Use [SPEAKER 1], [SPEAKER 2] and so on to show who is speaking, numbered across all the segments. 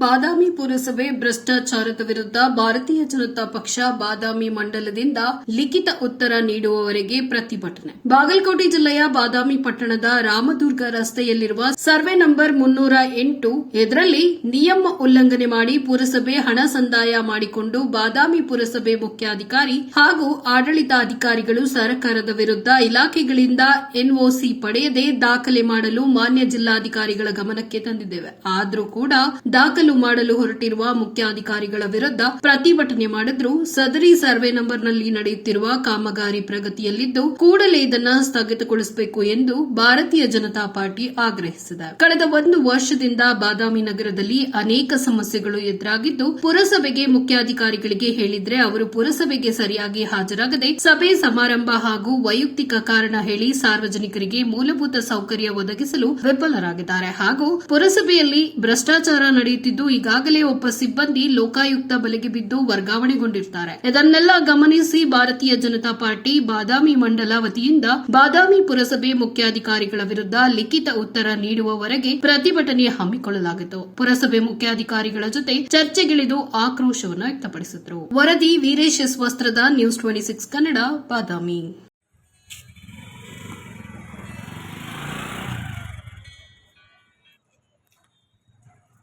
[SPEAKER 1] ಬಾದಾಮಿ ಪುರಸಭೆ ಭ್ರಷ್ಟಾಚಾರದ ವಿರುದ್ಧ ಭಾರತೀಯ ಜನತಾ ಪಕ್ಷ ಬಾದಾಮಿ ಮಂಡಲದಿಂದ ಲಿಖಿತ ಉತ್ತರ ನೀಡುವವರೆಗೆ ಪ್ರತಿಭಟನೆ. ಬಾಗಲಕೋಟೆ ಜಿಲ್ಲೆಯ ಬಾದಾಮಿ ಪಟ್ಟಣದ ರಾಮದುರ್ಗ ರಸ್ತೆಯಲ್ಲಿರುವ ಸರ್ವೆ ನಂಬರ್ ಮುನ್ನೂರ ಎಂಟು ಇದರಲ್ಲಿ ನಿಯಮ ಉಲ್ಲಂಘನೆ ಮಾಡಿ ಪುರಸಭೆ ಹಣ ಸಂದಾಯ ಮಾಡಿಕೊಂಡು ಬಾದಾಮಿ ಪುರಸಭೆ ಮುಖ್ಯಾಧಿಕಾರಿ ಹಾಗೂ ಆಡಳಿತಾಧಿಕಾರಿಗಳು ಸರ್ಕಾರದ ವಿರುದ್ಧ ಇಲಾಖೆಗಳಿಂದ ಎನ್ಒಸಿ ಪಡೆಯದೆ ದಾಖಲೆ ಮಾಡಲು ಮಾನ್ಯ ಜಿಲ್ಲಾಧಿಕಾರಿಗಳ ಗಮನಕ್ಕೆ ತಂದಿದ್ದೇವೆ. ಆದರೂ ಕೂಡ ದಾಖಲು ಮಾಡಲು ಹೊರಟಿರುವ ಮುಖ್ಯಾಧಿಕಾರಿಗಳ ವಿರುದ್ಧ ಪ್ರತಿಭಟನೆ ಮಾಡಿದ್ರು. ಸದರಿ ಸರ್ವೆ ನಂಬರ್ನಲ್ಲಿ ನಡೆಯುತ್ತಿರುವ ಕಾಮಗಾರಿ ಪ್ರಗತಿಯಲ್ಲಿದ್ದು, ಕೂಡಲೇ ಇದನ್ನ ಸ್ಥಗಿತಗೊಳಿಸಬೇಕು ಎಂದು ಭಾರತೀಯ ಜನತಾ ಪಾರ್ಟಿ ಆಗ್ರಹಿಸಿದೆ. ಕಳೆದ ಒಂದು ವರ್ಷದಿಂದ ಬಾದಾಮಿ ನಗರದಲ್ಲಿ ಅನೇಕ ಸಮಸ್ಯೆಗಳು ಎದುರಾಗಿದ್ದು, ಪುರಸಭೆಗೆ ಮುಖ್ಯಾಧಿಕಾರಿಗಳಿಗೆ ಹೇಳಿದ್ರೆ ಅವರು ಪುರಸಭೆಗೆ ಸರಿಯಾಗಿ ಹಾಜರಾಗದೆ ಸಭೆ ಸಮಾರಂಭ ಹಾಗೂ ವೈಯಕ್ತಿಕ ಕಾರಣ ಹೇಳಿ ಸಾರ್ವಜನಿಕರಿಗೆ ಮೂಲಭೂತ ಸೌಕರ್ಯ ಒದಗಿಸಲು ವಿಫಲರಾಗಿದ್ದಾರೆ. ಹಾಗೂ ಪುರಸಭೆಯಲ್ಲಿ ಭ್ರಷ್ಟಾಚಾರ ನಡೆಯುತ್ತಿದ್ದು ಈಗಾಗಲೇ ಒಬ್ಬ ಸಿಬ್ಬಂದಿ ಲೋಕಾಯುಕ್ತ ಬಲೆಗೆ ಬಿದ್ದು ವರ್ಗಾವಣೆಗೊಂಡಿರ್ತಾರೆ. ಇದನ್ನೆಲ್ಲ ಗಮನಿಸಿ ಭಾರತೀಯ ಜನತಾ ಪಾರ್ಟಿ ಬಾದಾಮಿ ಮಂಡಲ ವತಿಯಿಂದ ಬಾದಾಮಿ ಪುರಸಭೆ ಮುಖ್ಯಾಧಿಕಾರಿಗಳ ವಿರುದ್ಧ ಲಿಖಿತ ಉತ್ತರ ನೀಡುವವರೆಗೆ ಪ್ರತಿಭಟನೆ ಹಮ್ಮಿಕೊಳ್ಳಲಾಗಿತ್ತು. ಪುರಸಭೆ ಮುಖ್ಯಾಧಿಕಾರಿಗಳ ಜೊತೆ ಚರ್ಚೆಗಿಳಿದು ಆಕ್ರೋಶವನ್ನು ವ್ಯಕ್ತಪಡಿಸಿದ್ರು. ವರದಿ Veeresh Vastrad news twenty six Kannada, Badami.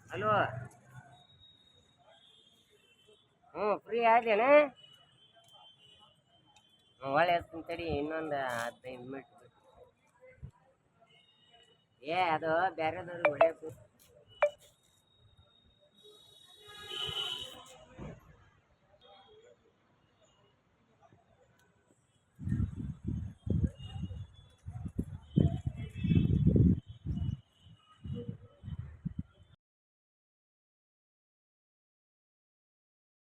[SPEAKER 2] Hello. ಹ್ಞೂ ಫ್ರೀ ಆದೇನ? ಒಳ್ಳೆ ಹಚ್ತೀನಿ ತಡಿ ಇನ್ನೊಂದು ಹದಿನೈದು ಮಿನಿಟ್ ಏ ಅದು ಬೇರೆದವ್ರಿಗೆ ಹೊಡೆಯಕ್ಕೆ